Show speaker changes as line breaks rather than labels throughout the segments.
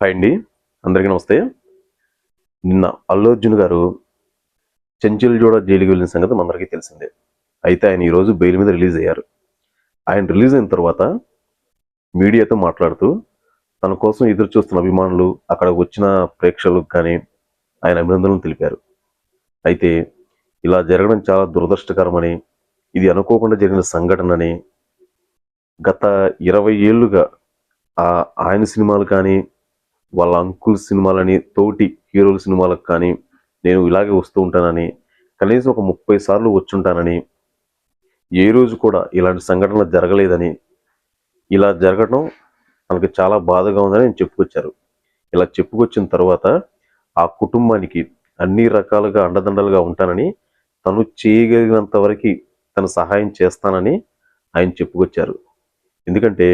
Hi అండి. అందరికీ నమస్తే. నిన్న అల్లు అర్జున్ గారు చెంచుల్జోడ జైలుకి వెళ్ళిన సంగతి మనందరికీ తెలిసిందే. అయితే ఆయన ఈరోజు బెయిల్ మీద రిలీజ్ అయ్యారు. ఆయన రిలీజ్ అయిన తర్వాత మీడియాతో మాట్లాడుతూ తన కోసం ఎదురు చూస్తున్న అభిమానులు అక్కడ వచ్చిన ప్రేక్షకులకు కానీ ఆయన అభినందనలు తెలిపారు. అయితే ఇలా జరగడం చాలా దురదృష్టకరమని ఇది అనుకోకుండా జరిగిన సంఘటనని గత ఇరవై ఏళ్ళుగా ఆ ఆయన సినిమాలు కానీ వాళ్ళ అంకుల్ సినిమాలని తోటి హీరోల సినిమాలకు కానీ నేను ఇలాగే వస్తూ ఉంటానని కనీసం ఒక ముప్పై సార్లు వచ్చుంటానని ఏ రోజు కూడా ఇలాంటి సంఘటనలు జరగలేదని ఇలా జరగడం మనకు చాలా బాధగా ఉందని ఆయన చెప్పుకొచ్చారు. ఇలా చెప్పుకొచ్చిన తర్వాత ఆ కుటుంబానికి అన్ని రకాలుగా అండదండలుగా ఉంటానని తను చేయగలిగినంత వరకు తను సహాయం చేస్తానని ఆయన చెప్పుకొచ్చారు. ఎందుకంటే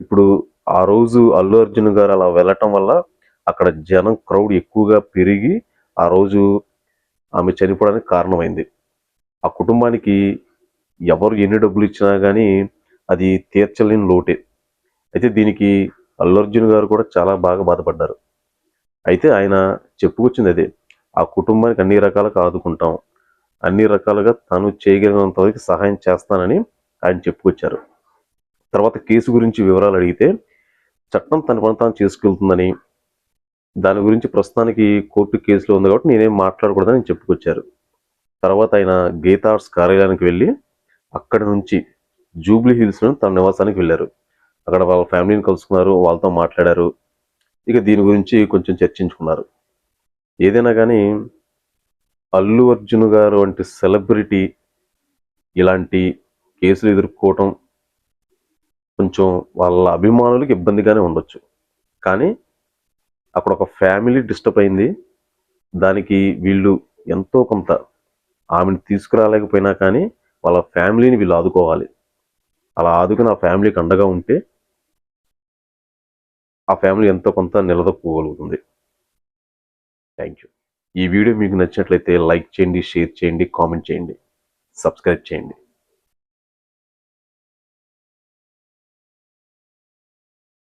ఇప్పుడు ఆ రోజు అల్లు అర్జున్ గారు అలా వెళ్ళటం వల్ల అక్కడ జనం క్రౌడ్ ఎక్కువగా పెరిగి ఆ రోజు ఆమె చనిపోవడానికి కారణమైంది. ఆ కుటుంబానికి ఎవరు ఎన్ని డబ్బులు ఇచ్చినా కానీ అది తీర్చలేని లోటే. అయితే దీనికి అల్లు అర్జున్ గారు కూడా చాలా బాగా బాధపడ్డారు. అయితే ఆయన చెప్పుకొచ్చింది అదే ఆ కుటుంబానికి అన్ని రకాలుగా ఆదుకుంటాం అన్ని రకాలుగా తను చేయగలిగినంత వరకు సహాయం చేస్తానని ఆయన చెప్పుకొచ్చారు. తర్వాత కేసు గురించి వివరాలు అడిగితే చట్టం తన పని తాను చేసుకెళ్తుందని దాని గురించి ప్రస్తుతానికి కోర్టు కేసులో ఉంది కాబట్టి నేనేం మాట్లాడకూడదని చెప్పుకొచ్చారు. తర్వాత ఆయన గీతార్స్ కార్యాలయానికి వెళ్ళి అక్కడ నుంచి జూబ్లీ హిల్స్లో తన నివాసానికి వెళ్ళారు. అక్కడ వాళ్ళ ఫ్యామిలీని కలుసుకున్నారు వాళ్ళతో మాట్లాడారు. ఇక దీని గురించి కొంచెం చర్చించుకున్నారు. ఏదైనా కానీ అల్లు అర్జున్ గారు వంటి సెలబ్రిటీ ఇలాంటి కేసులు ఎదుర్కోవటం కొంచెం వాళ్ళ అభిమానులకు ఇబ్బందిగానే ఉండొచ్చు. కానీ అక్కడ ఒక ఫ్యామిలీ డిస్టర్బ్ అయింది. దానికి వీళ్ళు ఎంతో కొంత ఆమెను తీసుకురాలేకపోయినా కానీ వాళ్ళ ఫ్యామిలీని వీళ్ళు ఆదుకోవాలి. అలా ఆదుకుని ఆ ఫ్యామిలీకి అండగా ఉంటే ఆ ఫ్యామిలీ ఎంతో కొంత నిలదొక్కుకోగలుగుతుంది. థ్యాంక్ యూ ఈ వీడియో మీకు నచ్చినట్లయితే లైక్ చేయండి షేర్ చేయండి కామెంట్ చేయండి సబ్స్క్రైబ్ చేయండి.